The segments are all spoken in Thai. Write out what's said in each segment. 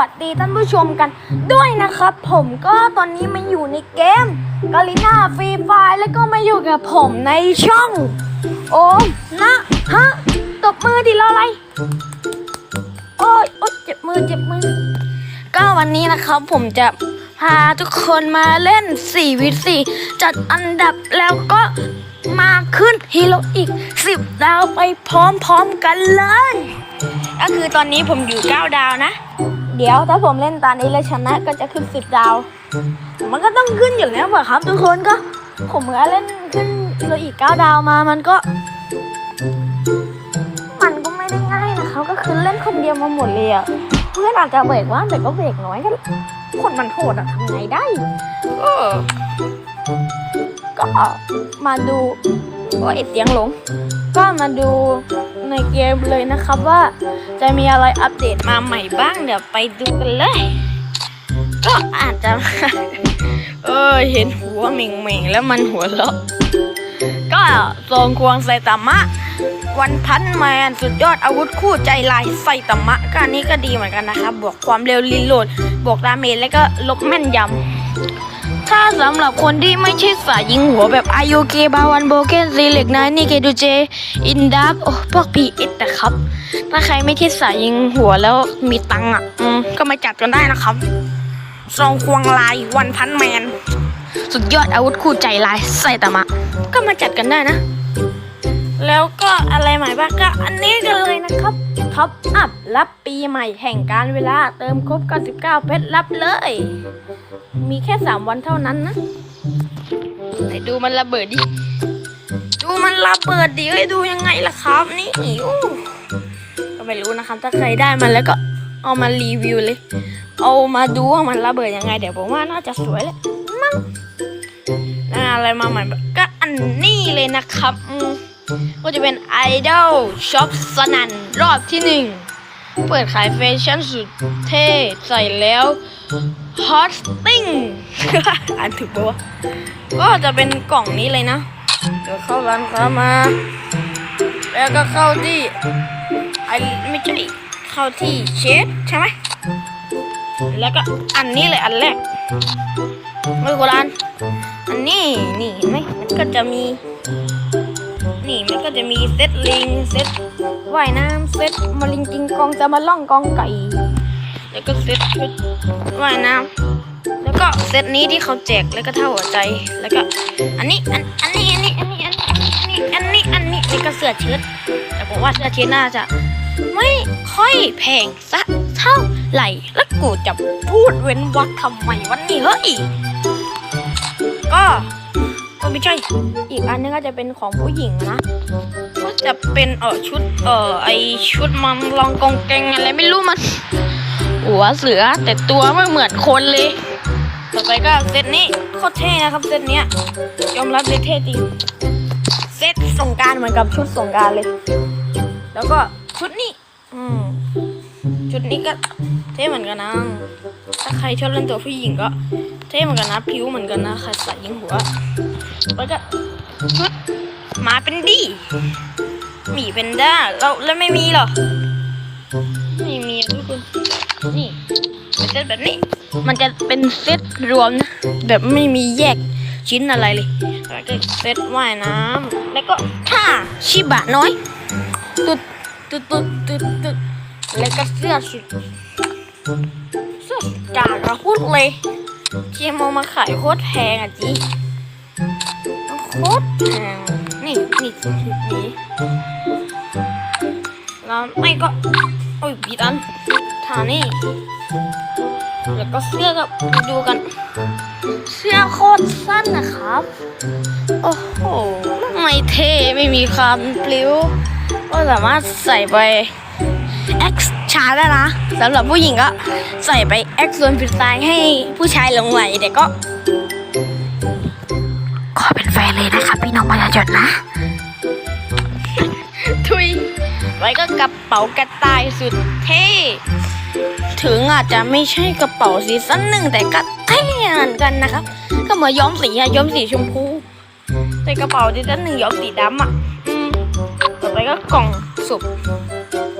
วัสดีท่านผู้ชมกันด้วยนะครับ ผมก็ตอนนี้มาอยู่ในเกมกาลิน่าฟรีไฟแล้วก็มาอยู่กับผมในช่อง โอ้นะฮะตบมือดิรออะไร โอ้ยโอ๊ยเจ็บมือเจ็บมือ ก็วันนี้นะครับผมจะพาทุกคนมาเล่น4วิ4จัดอันดับแล้วก็มาขึ้นฮีโร่อีก 10 ดาวไปพร้อมๆกันเลย ก็คือตอนนี้ผมอยู่ 9 ดาวนะ เดี๋ยวถ้าผมเล่นตอนนี้แล้วชนะก็จะขึ้น10ดาว มันก็ต้องขึ้นอยู่แล้วอะครับทุกคนก็ ผมก็เล่นขึ้นฮีโร่อีก9ดาวมามันก็ มันก็ไม่ได้ง่ายนะครับก็คือเล่นคนเดียวมาหมดเลยอะเพื่อนอาจจะเบรกว่าแต่ก็เบรกน้อยก็คนมันโหดอะทำไงได้ก็มาดูโอ้ยเสียงหลง ก็มาดูในเกมเลยนะครับว่าจะมีอะไรอัปเดตมาใหม่บ้าง เดี๋ยวไปดูกันเลย ก็อาจจะเออเห็นหัวเหม่งๆแล้วมันหัวเราะก็ทรงควงไซตามะ วันพันแมนสุดยอดอาวุธคู่ใจลายไซตามะก็อันนี้ก็ดีเหมือนกันนะครับบวกความเร็วรีโหลด บวกดาเมจแล้วก็ลบแม่นยำ ถ้าสำหรับคนที่ไม่ใช่สายยิงหัวแบบไอายุเกบาวันโบเกนซีเล็กนายนี่เกดูเจ อินดับโอ้พวกพีเอสนะครับ ถ้าใครไม่ใช่สายยิงหัวแล้วมีตังค์อะอืมก็มาจัดกันได้นะครับทรงควงลายวันพันแมน สุดยอดอาวุธคู่ใจลายไซตามะ ก็มาจัดกันได้นะ แล้วก็อะไรใหม่บ้างก็อันนี้กันเลยนะครับ ท็อปอัพรับปีใหม่แห่งการเวลาเติมครบ 99 เพชรรับเลย มีแค่ 3 วันเท่านั้นนะไหนดูมันระเบิดดิ ดูมันระเบิดดิเอ้ยดูยังไงล่ะครับ นี่อู้ก็ไม่รู้นะครับ ถ้าใครได้มันแล้วก็เอามารีวิวเลย เอามาดูว่ามันระเบิดยังไง เดี๋ยวผมว่าน่าจะสวยเลยมั้งอ่าอะไรมาใหม่บ้างก็อันนี้เลยนะครับอืม ก็จะเป็นไอดอลช็อปสนันรอบที่หนึ่งเปิดขายแฟชั่นสุดเท่ใส่แล้วฮอตติ้งอ่านถูกปะวะก็จะเป็นกล่องนี้เลยนะเดี๋ยวเข้าร้านค้ามา แล้วก็เข้าที่ไอไม่ใช่เข้าที่เชดใช่ไหมแล้วก็อันนี้เลยอันแรกไม่โบราณอันนี้นี่เห็นไหมมันก็จะมี นี่มันก็จะมีเซตลิงเซตว่ายน้ำเซตมาลิงกิงกองจะมาล่องกองไก่ แล้วก็เซตว่ายน้ำแล้วก็เซตนี้ที่เขาแจกแล้วก็เท่าหัวใจแล้วก็อันนี้อันอันนี้อันนี้อันนี้อันนี้อันนี้อันนี้นี่ก็เสื้อเชิ้ตแต่ผมว่าเสื้อเชิ้ตน่าจะไม่ค่อยแพงสักเท่าไหร่แล้วกูจะพูดเว้นวรรคทำไมวันนี้เฮ้ยก็ ไม่ใช่ อีกอันนึงก็จะเป็นของผู้หญิงนะก็จะเป็นเออชุดเออไอชุดมังลองกองแกงอะไรไม่รู้มัน หัวเสือแต่ตัวไม่เหมือนคนเลย ต่อไปก็เซตนี้โคตรเท่นะครับเซตเนี้ยยอมรับเลยเท่จริงเซตสงการเหมือนกับชุดสงการเลย แล้วก็ชุดนี้ อืม ชุดนี้ก็เท่เหมือนกันนะ ถ้าใครชอบเล่นตัวผู้หญิงก็เท่เหมือนกันนะ ผิวเหมือนกันนะใครใส่ยิงหัว แล้วก็หมาเป็นดีหมีเป็นด้าแล้วแล้วไม่มีเหรอ ไม่มีทุกคน นี่เป็นเซตแบบนี้ มันจะเป็นเซตรวมนะ แบบไม่มีแยกชิ้นอะไรเลยแล้วก็เซตว่ายน้ำแล้วก็ท่าชิบะน้อย ตุ๊ดตุ๊ดตุ๊ดตุ๊ดตุ๊ด แล้วก็เสื้อสุดเสื้อสุดกากระพุดเลยที่มองมาขายโคตรแพงอะจีโคตรแพงนี่นี่ชุดนี้แล้วไม่ก็โอ้ยผิดอันทานี่แล้วก็เสื้อก็ดูกัน เสื้อโคตรสั้นนะครับ โอ้โหไม่เท่ไม่มีความปลิ้วก็สามารถใส่ไป X ชาได้นะสำหรับผู้หญิงก็ใส่ไป X ส่วนผิดตายให้ผู้ชายหลงไหลแต่ก็ ขอเป็นแฟนเลยนะคะพี่น้องประชาชนนะ ทุย ไว้ก็กระเป๋ากระต่ายสุดเท่ ถึงอาจจะไม่ใช่กระเป๋าซีซั่นหนึ่งแต่ก็เท่เหมือนกันนะครับ ก็เหมือนย้อมสีอะย้อมสีชมพูแต่กระเป๋าซีซั่นหนึ่งย้อมสีดำอะอืมต่อไปก็กล่องสุบอั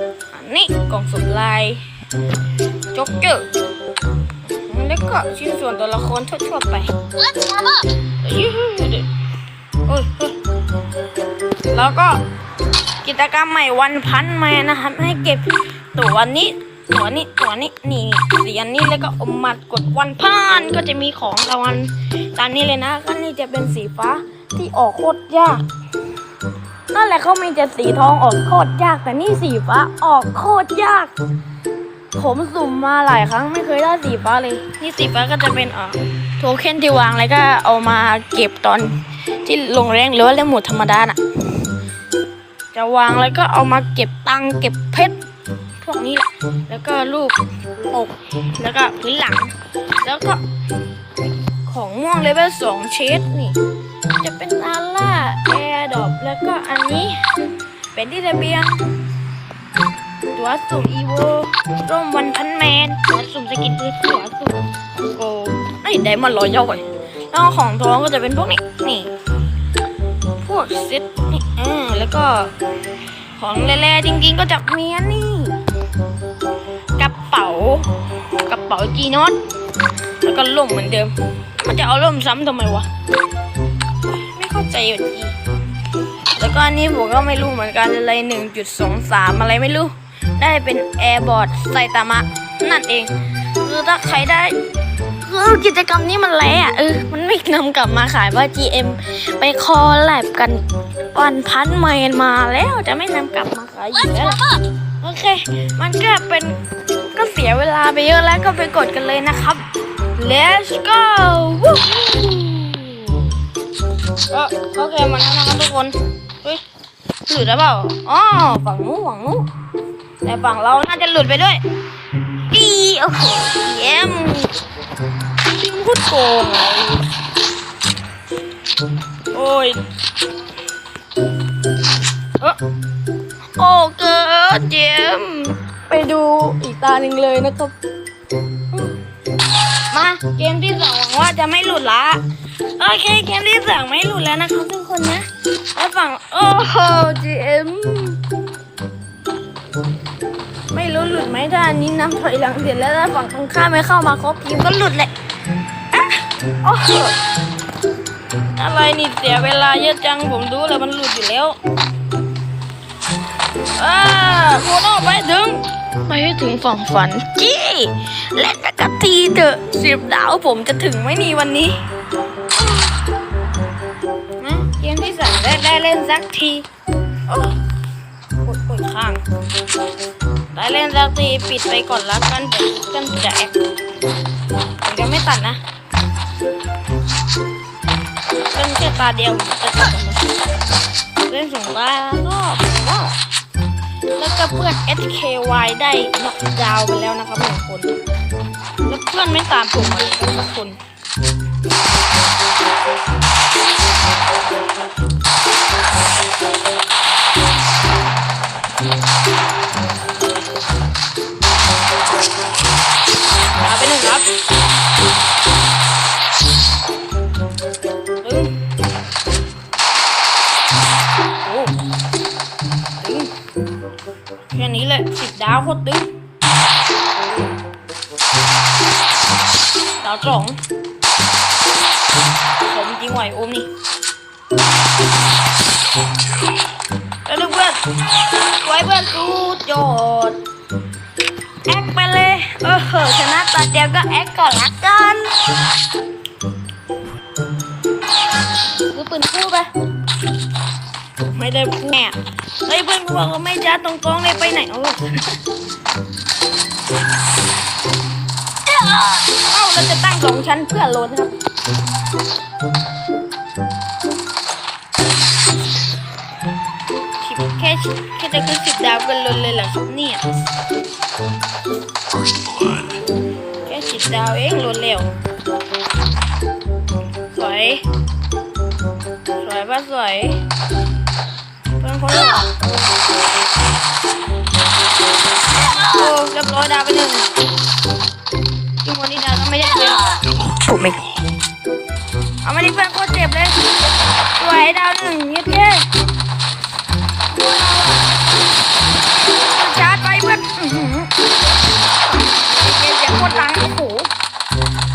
นนี้กล่องสุบลายโจจ็อกเกอร์แล้วก็ชิ้นส่วนตัวละครทั่วๆไป Let's warm up. ยูหูโอ้ยเฮ้ยแล้วก็กิจกรรมใหม่วันพันแมนนะครับ ให้เก็บตัวนี้ตัวนี้ตัวนี้นี่สีอันนี้แล้วก็เอามากดวันพันก็จะมีของรางวัลตามนี้เลยนะก็นี่จะเป็นสีฟ้าที่ออกโคตรยาก นั่นแหละเขามีแต่สีทองออกโคตรยาก แต่นี่สีฟ้าออกโคตรยาก ผมสุ่มมาหลายครั้งไม่เคยได้สีฟ้าเลย นี่สีฟ้าก็จะเป็นอ่อโทเค็นที่วางแล้วก็เอามาเก็บตอนที่ลงแรงหรือว่าเล่นหมดธรรมดาน่ะ จะวางแล้วก็เอามาเก็บตังเก็บเพชรพวกนี้แหละแล้วก็รูปอกแล้วก็พื้นหลัง แล้วก็ของม่วงเลเวลสองเชดนี่ จะเป็นอาล่า แอร์ดอปแล้วก็อันนี้ เป็นที่ระเบียง ตัวสุ่มอีโวร่มวันพันแมน ตัวสุ่มสกินปืนตัวสุ่มโกไอ้ไดมอนด์รอยย่อยแล้วของท้องก็จะเป็นพวกนี้นี่ พวกเซ็ตนี่เออแล้วก็ของแร่ๆจริงๆก็จะมีอันนี่กระเป๋ากระเป๋าจีนอตแล้วก็ล่มเหมือนเดิม มันจะเอาล่มซ้ำทำไมวะ ใจอยู่ดีแล้วก็อันนี้ผมก็ไม่รู้เหมือนกันอะไรหนึ่งจุดสองสามอะไรไม่รู้ ได้เป็นแอร์บอร์ดไซตามะ นั่นเอง คือถ้าใครได้คือกิจกรรมนี้มันแล้อะเออ มันไม่นำกลับมาขายว่า GM ไปคอแลบกันวันพันไมล์มาแล้วจะไม่นำกลับมาขายอีกแล้วโอเค มันก็เป็นก็เสียเวลาไปเยอะแล้วก็ไปกดกันเลยนะครับ let's go เออโอเคมาแล้วนะครับทุกคนเฮ้ยหลุดแล้วเปล่าอ๋อฝั่งนู้นฝั่งนู้นแต่ฝั่งเราน่าจะหลุดไปด้วยดีโอ้โหเยี่ยมจริงพูดโกงโอ้ยเออโอ้เกิดเจมส์ไปดูอีกตาหนึ่งเลยนะครับ มาเกมที่สองหวังว่าจะไม่หลุดละ โอเคเกมที่สองไม่หลุดแล้วนะครับทุกคนนะแล้วฝั่งโอ้โห GM ไม่รู้หลุดไหมถ้าอันนี้น้ำถอยหลังเสร็จแล้วถ้าฝั่งตรงข้ามไม่เข้ามาครบทีมก็หลุดแหละอะโอ้โหอะไรนี่เสียเวลาเยอะจังผมดูแล้วมันหลุดอยู่แล้วอ่าโคโน่ไปถึงไปให้ถึงฝั่งฝันจี้เล่นสักทีเถอะสิบดาวผมจะถึงไหมนี่วันนี้ ได้ได้เล่นสักทีโอ้ยโอ้ยข้าง ได้เล่นสักทีปิดไปก่อนละกันเดี๋ยวกันจะแอคผมจะไม่ตัดนะเล่นแค่ตาเดียวจะตัดเล่นสองตาแล้วก็ว้าแล้วก็เพื่อน SKY ได้น็อกดาวไปแล้วนะครับหนึ่งคน แล้วเพื่อนไม่ตามผมมาเลยสักคน ผมจริงไหวโอมนี่แล้วเพื่อนไว้เพื่อนกูโจดแอคไปเลยเออเหอะชนะตาเดียวก็แอคก่อนละกันกูปืนคู่ไปไม่ได้พูดแน่เฮ้ยเพื่อนกูบอกว่าไม่จ้าตรงๆเลยไปไหนเอาลูก เอ้าเราจะตั้งสองชั้นเพื่อโหลดครับแค่แค่จะขึ้นสิบดาวกันลนเลยเหรอครับเนี่ยแค่สิบดาวเองลดเร็วสวยสวยป่ะสวยเพื่อนคนหล่อโอ้เรียบร้อยดาวไปหนึ่ง ถูกไหมเอามาดิเพื่อนโคตรเจ็บเลยสวยดาวหนึ่งเย็ดเย้ชาร์จไปเพื่อนอื้อหือดังโอ้โห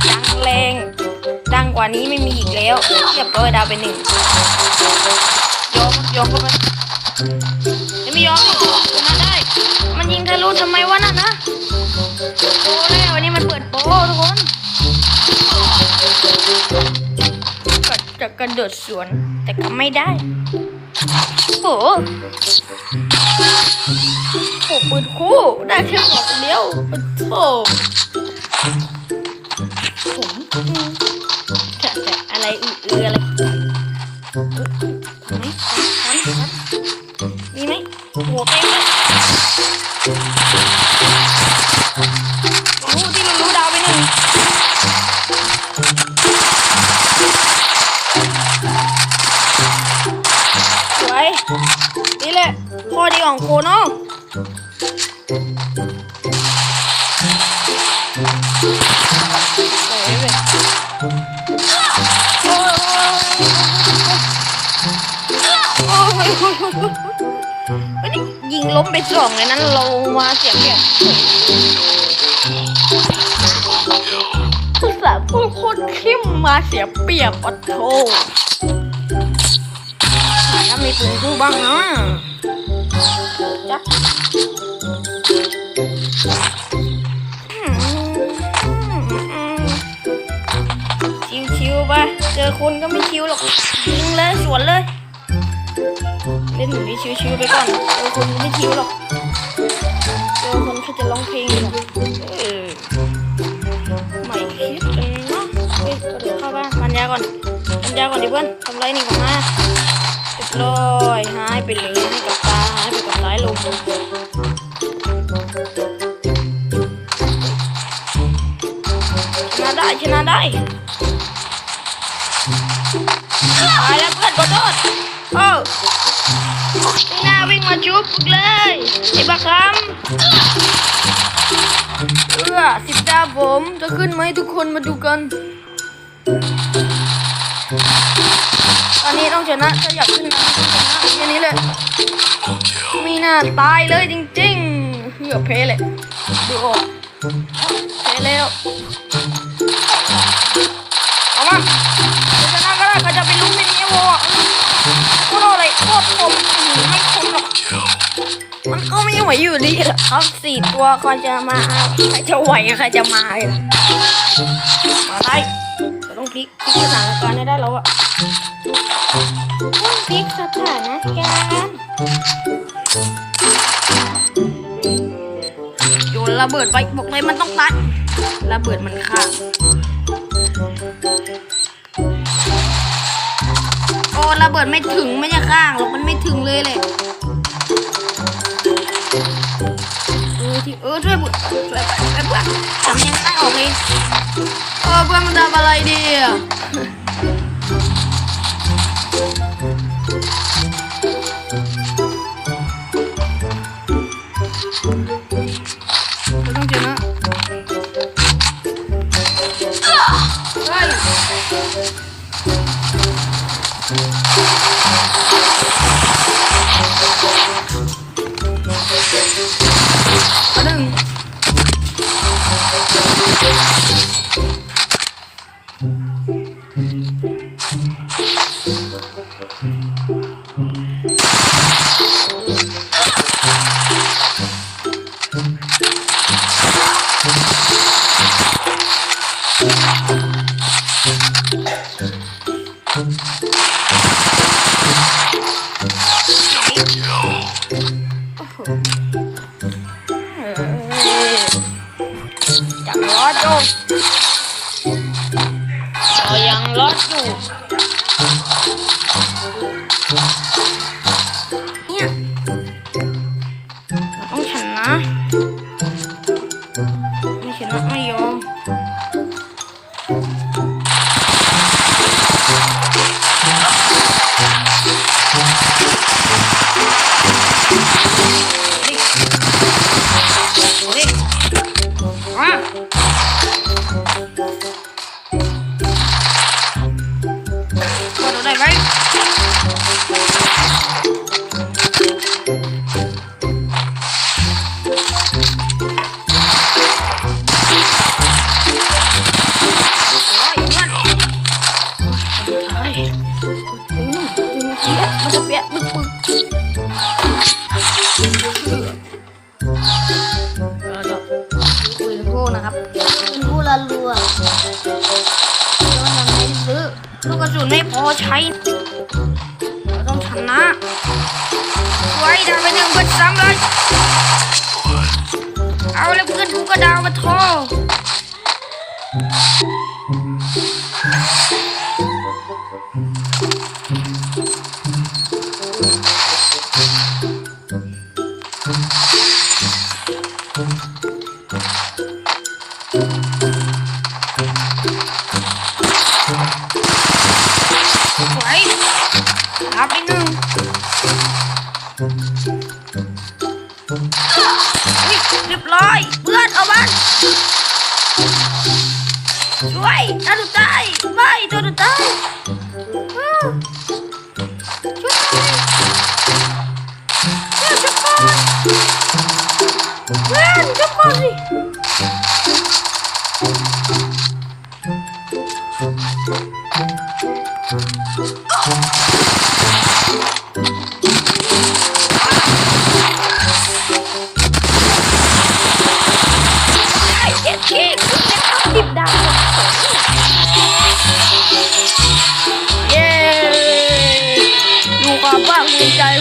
ดังแรง ดังกว่านี้ไม่มีอีกแล้วเรียบร้อยดาวไปหนึ่งยอมยอมเข้าไป ระโดดสวน แต่ก็ไม่ได้ โอ้โหโอ้ปืนคู่ ได้แค่หมดเดียวโอ้ สวยเลยโอ้ยโอ้ยโอ้ยโอ้ยโอ้ยเฮ้ยนี่ยิงล้มไปสองเลยนั้นเรามาเสียเปรียบภาษาห์พูดโคตรเข้มมาเสียเปรียบปะโถถ้ามีปืนคู่บ้างนะจ๊ะ ไปเจอคนก็ไม่ชิวหรอกยิงเลยสวนเลย เล่นหนูนี่ชิวๆไปก่อนเจอคนไม่ชิวหรอกเจอคนแค่จะร้องเพลงหรอกเออไม่คิดนเนาะเฮ้ยกระโดดเข้าบ้านปัญญาก่อนปัญญาก่อนดิเพื่อนทำไรนี่ของมาเรียบร้อยหายไปเลยให้กับตาหายไปกับสายลมชนะได้ชนะได้ ตายแล้วเพื่อนขอโทษโอ้ไม่น่าวิ่งมาชุบกูเลยไอ้บักคำเออสิบดาวผมจะขึ้นไหมทุกคนมาดูกัน ตอนนี้ต้องชนะถ้าอยากขึ้นนะต้องชนะแค่นี้เลยมีหน้าตายเลยจริงๆเหือเพลเลยดูออกเพลแล้วเอามา ลุ้นในนี้วะโคตรอะไรโคตรคมหือไม่คมหรอกมันก็ไม่ไหวอยู่ดีแหละครับสี่ตัวใครจะมาใครจะไหวใครจะมาอะมาไล่เราต้องพลิกพลิกสถานการณ์ให้ได้แล้วอะพลิกสถานการณ์โยนระเบิดไปบอกเลยมันต้องตัดระเบิดมันข้า งโอ้ระเบิดไม่ถึงไม่ใช่ข้างหรอกมันไม่ถึงเลยเลยเออที่เออช่วยบุช่วยไปไปเพื่อนทำยังไงออกเลยเออเพื่อนมันทำอะไรดีอะ รอ อใช้เราต้องชนะไว้ดาวไปหนึ่งเพื่อนซ้ำเลยเอาเลยเพื่อนกูก็ดาวมาทอ ช่วยน่าดูตายไม่ตัวดูตายอ้าวช่วยเพื่อนช่วยก่อนเพื่อนช่วยก่อนสิ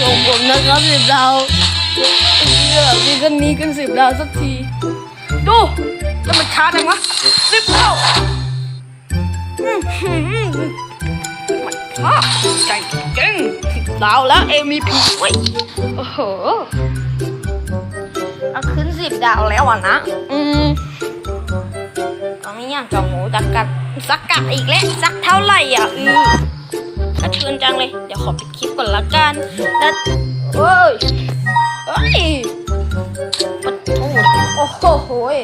ของผมนะครับสิบดาวเลือกซีซั่นนี้ขึ้นสิบดาวสักที ดูแล้วมันช้าจังวะสิบดาวอื้อหือมันช้าใจจริงสิบดาวแล้ว MVP เว้ยโอ้โหเอาขึ้นสิบดาวแล้วอะนะ อืมตอนนี้อยากจะหมูตะกัดสักกะอีกแล้วสักเท่าไหร่อะอือกระเทือน จังเลย เดี๋ยวขอปิดคลิปก่อนละกันแล้วเฮ้ยเฮ้ยมันโอ้โหโอ้โหย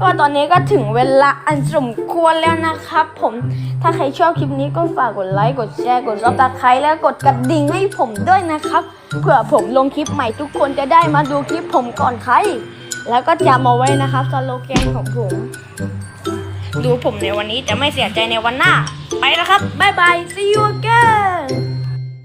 ก็ตอนนี้ก็ถึงเวลาอันสมควรแล้วนะครับผมถ้าใครชอบคลิปนี้ก็ฝากกดไลค์กดแชร์กดรับตะไคร้แล้วกดกระดิ่งให้ผมด้วยนะครับเผื่อผมลงคลิปใหม่ทุกคนจะได้มาดูคลิปผมก่อนใคร แล้วก็จำเอาไว้นะครับสโลแกนของผม ดูผมในวันนี้จะไม่เสียใจในวันหน้า ไปแล้วครับ บ๊ายบาย see you again